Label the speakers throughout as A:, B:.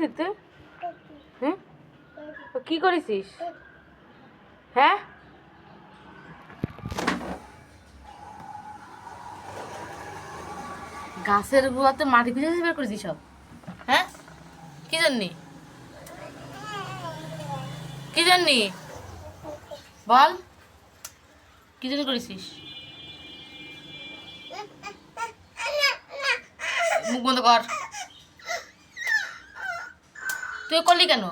A: করেছিস তুই তো কি করেছিস? হ্যাঁ? গাছের গোড়াতে মাটি খুঁজে বের করেছিস সব। হ্যাঁ? কি জানি কি জানি বল। কি জন্য করেছিস? মুখ বন্ধ কর। তুই করলি কেন?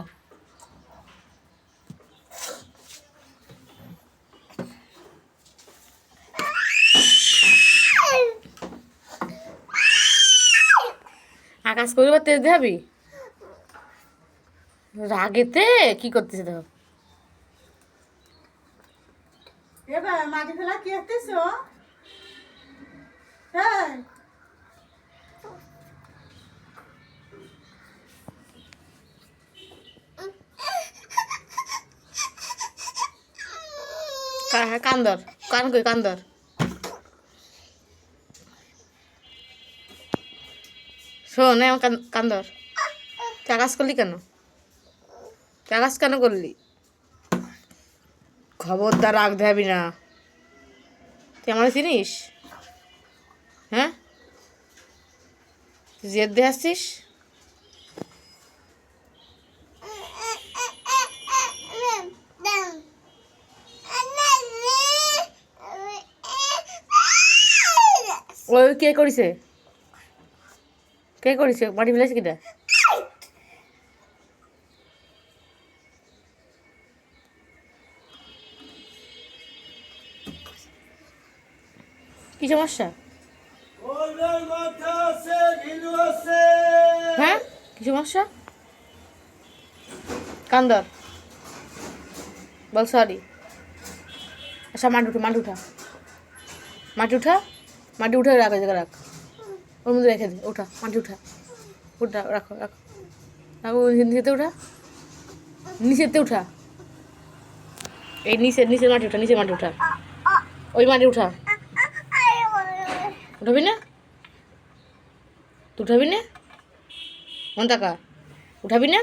A: আকাশ করবার তেজ দেখাবি? রাগেতে? কি করতেছে দেখো।
B: এবার মাটি ফেলা কি হতেছ হ্যাঁ
A: কান্দর কান কই কান্দর। শোন আমার কান- কান্দর। আকাশ করলি কেন? আকাশ কেন করলি? খবরদার রাগ দেখাবি না। তুই আমার চিনিস? হ্যাঁ? তুই জেদ দিয়ে আসছিস? ওই কে করিছে কে করিছে মাটি ফেলেছে কিটা কি সমস্যা? হ্যাঁ কি সমস্যা? কান্দর বল সরি আচ্ছা মাটি উঠা মাটি উঠা। মাটি উঠা? মাটি উঠে রাখো জায়গা রাখ। ওর মধ্যে রেখে দে, ওঠা, মাটি উঠা। উঠা রাখো রাখো। রাখো নিচেতে উঠা। নিচেতে উঠা। এই নিচে নিচের মাটি উঠা নিচের মাটি উঠা। ওই মাটি উঠা। উঠাবি না? তুই উঠাবি না? মন টাকা উঠাবি না?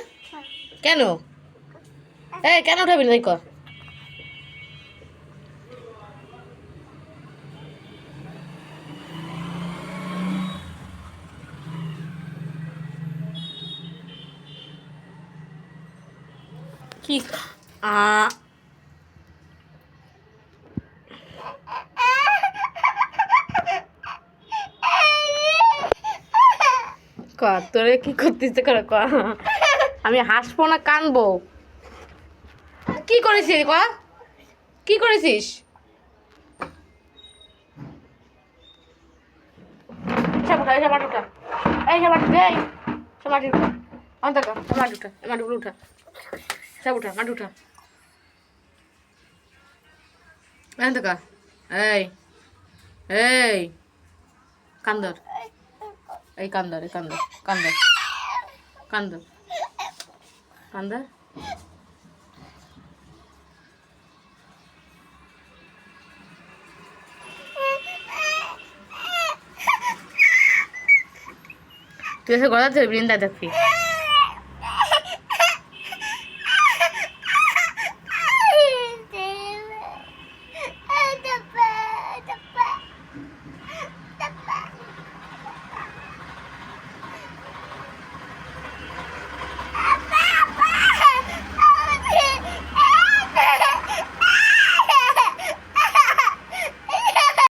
A: কেন? এই, কেন উঠাবি না? তাই কর। কি? আ তোরে কি করতেছে কর? আমি হাসবো না কানবো? কি করেছিস ক? কি করেছিস? এই মাটি উঠা। এই মাটি উঠা এই মাটি উঠা। অন্তর মাটি উঠা মাটিগুলো উঠা। সব উঠা মাটি উঠা। অন্তর কর এই এই। কান্দর। এই কান্দর এই কান্দর কান্দর কান্দর। কান্দর। তুই এসে গলা ধরে বৃন্দা দেখবি।